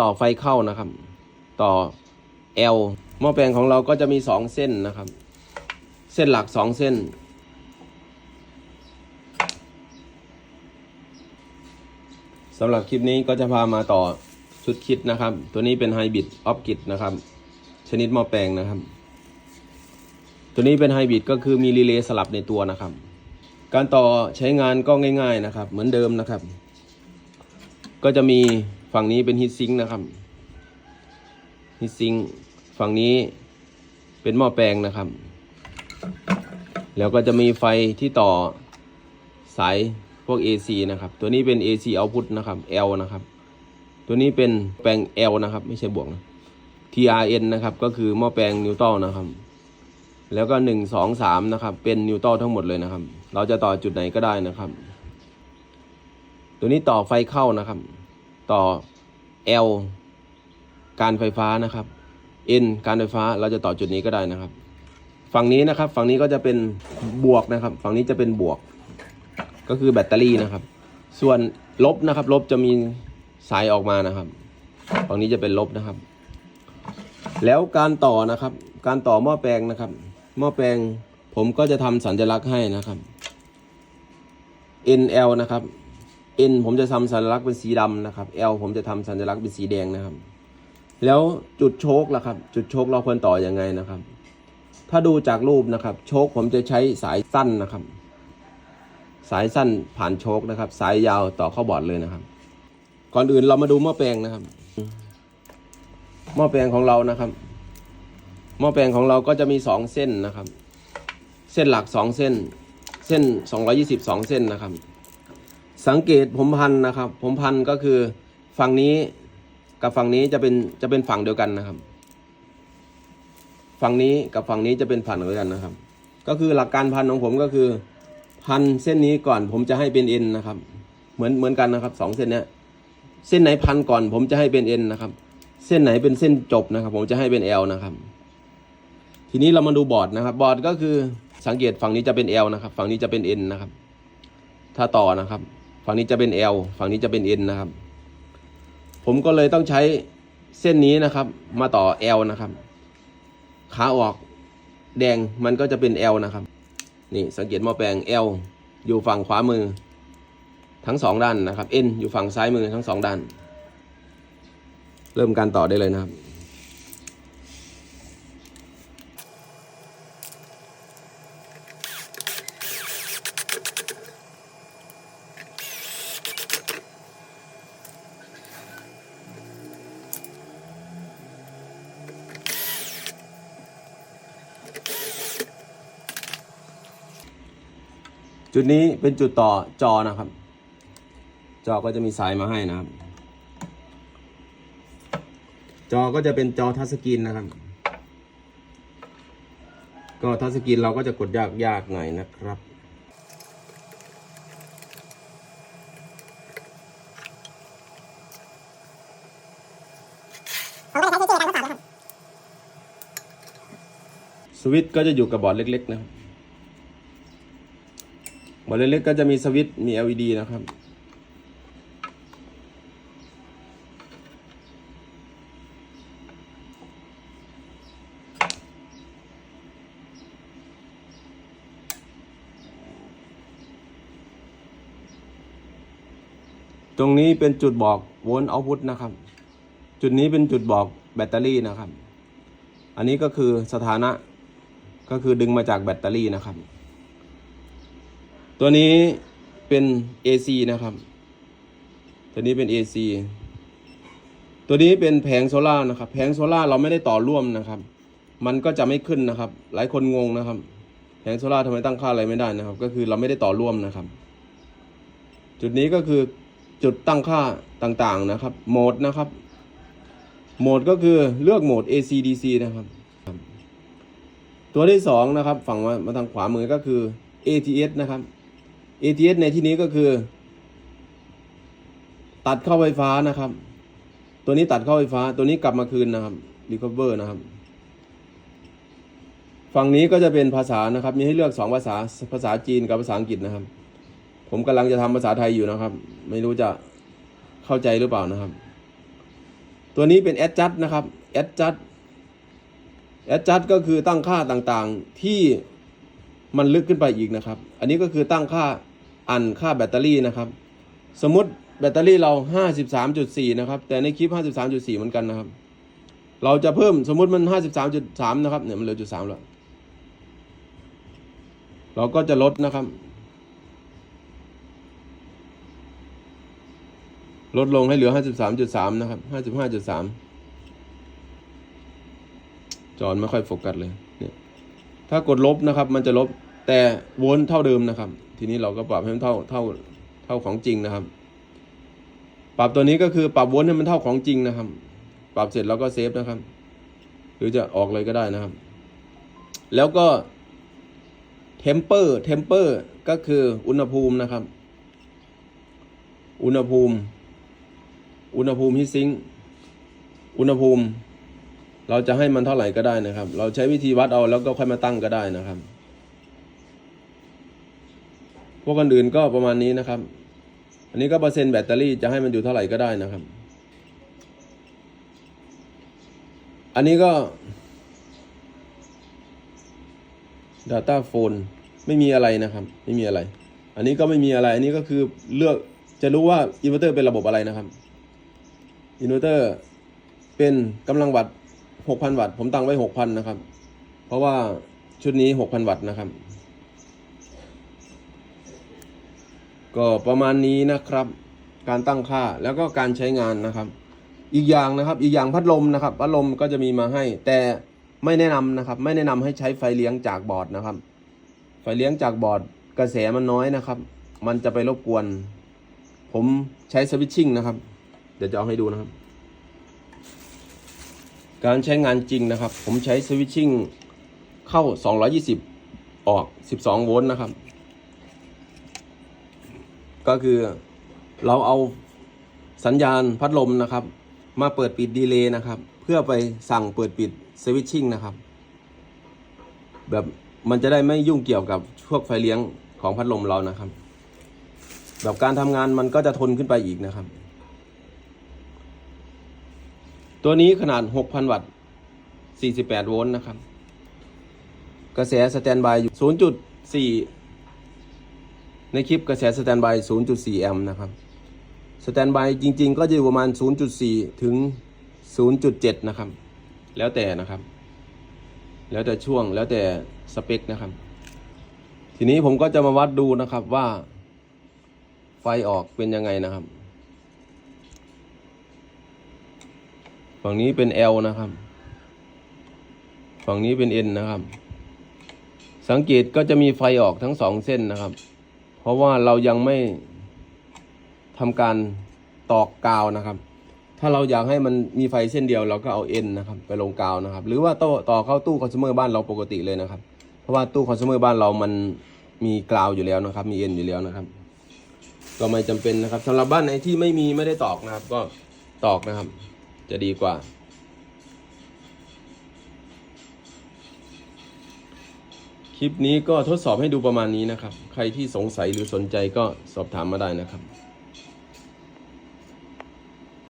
ต่อไฟเข้านะครับ ต่อ L หม้อแปลงของเราก็จะมีสองเส้นนะครับ เส้นหลักสองเส้น สำหรับคลิปนี้ก็จะพามาต่อชุดคิดนะครับ ตัวนี้เป็นไฮบริดออฟกิดนะครับ ชนิดหม้อแปลงนะครับ ตัวนี้เป็นไฮบริดก็คือมีรีเลย์สลับในตัวนะครับ การต่อใช้งานก็ง่าย ๆนะครับ เหมือนเดิมนะครับ ก็จะมี ฝั่งนี้เป็นฮีทซิงค์นะครับฮีทซิงค์ฝั่งนี้เป็นหม้อแปลงนะครับ แล้วก็จะมีไฟที่ต่อสายพวก AC นะครับ ตัวนี้เป็น AC output นะครับ L นะครับ ตัวนี้เป็นแปลง L นะครับ ไม่ใช่บวกนะ TRN นะครับ ก็คือหม้อแปลงนิวตัลนะครับ แล้วก็หนึ่งสองสามนะครับ เป็นนิวตัลทั้งหมดเลยนะครับ เราจะต่อจุดไหนก็ได้นะครับ ตัวนี้ต่อไฟเข้านะครับ ต่อ L การไฟฟ้านะครับ N การไฟฟ้าเราจะต่อจุดนี้ก็ได้นะครับ ฝั่งนี้นะครับ ฝั่งนี้ก็จะเป็นบวกนะครับ ฝั่งนี้จะเป็นบวก ก็คือแบตเตอรี่นะครับ ส่วนลบนะครับ ลบจะมีสายออกมานะครับ ฝั่งนี้จะเป็นลบนะครับ แล้วการต่อนะครับ การต่อหม้อแปลงนะครับ หม้อแปลงผมก็จะทำสัญลักษณ์ให้นะครับ NL นะครับ N ผมจะทำสัญลักษณ์เป็นสีดำนะครับ L ผมจะทำสัญลักษณ์เป็นสีแดงนะครับ แล้วจุดโชคล่ะครับ จุดโชคเราควรต่ออยังไงนะครับ ถ้าดูจากรูปนะครับ โชคผมจะใช้สายสั้นนะครับ สายสั้นผ่านโชคนะครับ สายยาวต่อเข้าบอร์ดเลยนะครับ ก่อนอื่นเรามาดูหม้อแปลงนะครับ หม้อแปลงของเรานะครับ หม้อแปลงของเราก็จะมีสองเส้นนะครับ เส้นหลักสองเส้น เส้นสองร้ยี่สิบสองเส้นนะครับ สังเกตผมพันนะครับ ผมพันก็คือฝั่งนี้กับฝั่งนี้จะเป็นจะเป็นฝั่งเดียวกันนะครับ ฝั่งนี้กับฝั่งนี้จะเป็นฝั่งเดียวกันนะครับ ก็คือหลักการพันของผมก็คือ พันเส้นนี้ก่อนผมจะให้เป็นเอ็นนะครับ เหมือนเหมือนกันนะครับสองเส้นเนี้ยเส้นไหนพันก่อน ผมจะให้เป็นเอ็นนะครับ เส้นไหนเป็นเส้นจบนะครับ ผมจะให้เป็น L นะครับ ทีนี้เรามาดูบอร์ดนะครับ บอร์ดก็คือสังเกตฝั่งนี้จะเป็น L นะครับ ฝั่งนี้จะเป็น N นะครับ ถ้าต่อนะครับ ฝั่งนี้จะเป็น L ฝั่งนี้จะเป็น N นะครับ ผมก็เลยต้องใช้เส้นนี้นะครับ มาต่อ L นะครับ ขาออกแดงมันก็จะเป็น L นะครับ นี่สังเกตหม้อแปลง L อยู่ฝั่งขวามือ ทั้งสองด้านนะครับ N อยู่ฝั่งซ้ายมือทั้งสองด้าน เริ่มการต่อได้เลยนะครับ จุดนี้เป็นจุดต่อจอนะครับ จอก็จะมีสายมาให้นะครับ จอก็จะเป็นจอทัชสกรีนนะครับ ก็ทัชสกรีนเราก็จะกดยากยากหน่อยนะครับสวิตช์ก็จะอยู่กับบอร์ดเล็ก ๆ นะครับ เล็กๆก็จะมีสวิตช์มี LED นะครับ ตรงนี้เป็นจุดบอกโวลต์เอาพุทนะครับ จุดนี้เป็นจุดบอกแบตเตอรี่นะครับ อันนี้ก็คือสถานะก็คือดึงมาจากแบตเตอรี่นะครับ ตัวนี้เป็น AC นะครับ ตัวนี้เป็น AC ตัวนี้เป็นแผงโซล่านะครับ แผงโซล่าเราไม่ได้ต่อร่วมนะครับ มันก็จะไม่ขึ้นนะครับ หลายคนงงนะครับ แผงโซล่าทำไมตั้งค่าอะไรไม่ได้นะครับ ก็คือเราไม่ได้ต่อร่วมนะครับ จุดนี้ก็คือจุดตั้งค่าต่างๆนะครับ โหมดนะครับ โหมดก็คือเลือกโหมด AC DC นะครับ ตัวที่สองนะครับ ฝั่งมามาทางขวามือก็คือ ATS นะครับ ATS ในที่นี้ก็คือ ตัดเข้าไฟฟ้านะครับ ตัวนี้ตัดเข้าไฟฟ้า ตัวนี้กลับมาคืนนะครับ recover นะครับ ฝั่งนี้ก็จะเป็นภาษานะครับ มีให้เลือกสองภาษาภาษาจีนกับภาษาอังกฤษนะครับ ผมกำลังจะทำภาษาไทยอยู่นะครับ ไม่รู้จะเข้าใจหรือเปล่านะครับ ตัวนี้เป็น adjust นะครับ adjust adjust ก็คือตั้งค่าต่างๆที่ มันลึกขึ้นไปอีกนะครับ อันนี้ก็คือตั้งค่าอันค่าแบตเตอรี่นะครับ สมมติแบตเตอรี่เรา 53.4 นะครับ แต่ในคลิป 53.4 เหมือนกันนะครับ เราจะเพิ่มสมมติมัน 53.3 นะครับ เนี่ยมันเหลือจุด3แล้ว เราก็จะลดนะครับ ลดลงให้เหลือ 53.3 นะครับ 55.3 จอนไม่ค่อยโฟกัสเลย เนี่ย ถ้ากดลบนะครับ มันจะลบ แต่โวลต์เท่าเดิมนะครับ ทีนี้เราก็ปรับให้มันเท่าเท่าเท่าของจริงนะครับ ปรับตัวนี้ก็คือปรับโวลต์ให้มันเท่าของจริงนะครับ ปรับเสร็จแล้วก็เซฟนะครับ หรือจะออกเลยก็ได้นะครับ แล้วก็เทมเปอร์เทมเปอร์ก็คืออุณหภูมินะครับ อุณหภูมิ อุณหภูมิที่ซิงอุณหภูมิ เราจะให้มันเท่าไหร่ก็ได้นะครับ เราใช้วิธีวัดเอาแล้วก็ค่อยมาตั้งก็ได้นะครับ พวกกันอื่นก็ประมาณนี้นะครับ อันนี้ก็เปอร์เซ็นต์แบตเตอรี่จะให้มันอยู่เท่าไหร่ก็ได้นะครับ อันนี้ก็ Data Phone ไม่มีอะไรนะครับ ไม่มีอะไร อันนี้ก็ไม่มีอะไร อันนี้ก็คือเลือกจะรู้ว่าอินเวอร์เตอร์เป็นระบบอะไรนะครับอินเวอร์เตอร์เป็นกำลังวัตต์6,000 วัตต์ผมตั้งไว้ 6,000 นะครับ เพราะว่าชุดนี้ 6,000 วัตต์นะครับ ก็ประมาณนี้นะครับ การตั้งค่าแล้วก็การใช้งานนะครับ อีกอย่างนะครับอีกอย่างพัดลมนะครับ พัดลมก็จะมีมาให้ แต่ไม่แนะนำนะครับ ไม่แนะนำให้ใช้ไฟเลี้ยงจากบอร์ดนะครับ ไฟเลี้ยงจากบอร์ดกระแสมันน้อยนะครับ มันจะไปรบกวน ผมใช้สวิตชิ่งนะครับ เดี๋ยวจะเอาให้ดูนะครับ การใช้งานจริงนะครับ ผมใช้สวิตชิ่งเข้า 220 ออก 12 โวลต์นะครับ ก็คือเราเอาสัญญาณพัดลมนะครับ มาเปิดปิดดีเลย์นะครับ เพื่อไปสั่งเปิดปิดสวิตชิ่งนะครับ แบบมันจะได้ไม่ยุ่งเกี่ยวกับพวกไฟเลี้ยงของพัดลมเรานะครับ แบบการทำงานมันก็จะทนขึ้นไปอีกนะครับ ตัวนี้ขนาด 6,000 วัตต์ 48 โวลต์นะครับ กระแสสแตนบายอยู่ 0.4 ในคลิปกระแสสแตนบาย 0.4 แอมป์นะครับ สแตนบายจริง ๆ ก็จะอยู่ประมาณ 0.4 ถึง 0.7 นะครับ แล้วแต่นะครับ แล้วแต่ช่วงแล้วแต่สเปคนะครับ ทีนี้ผมก็จะมาวัดดูนะครับว่า ไฟออกเป็นยังไงนะครับฝั่งนี้เป็น L นะครับ ฝั่งนี้เป็น N นะครับ สังเกตก็จะมีไฟออกทั้งสองเส้นนะครับ เพราะว่าเรายังไม่ทำการตอกกาวนะครับ ถ้าเราอยากให้มันมีไฟเส้นเดียวเราก็เอา N นนะครับ ไปลงกาวนะครับ หรือว่าต่อต่อเข้าตู้คอน sumer บ้านเราปกติเลยนะครับ เพราะว่าตู้คอน sumer บ้านเรามันมีกาวอยู่แล้วนะครับ มี N อยู่แล้วนะครับก็ไม่จำเป็นนะครับสำหรับบ้านไหนที่ไม่มีไม่ได้ตอกนะครับ ก็ตอกนะครับ จะดีกว่า คลิปนี้ก็ทดสอบให้ดูประมาณนี้นะครับ ใครที่สงสัยหรือสนใจก็สอบถามมาได้นะครับ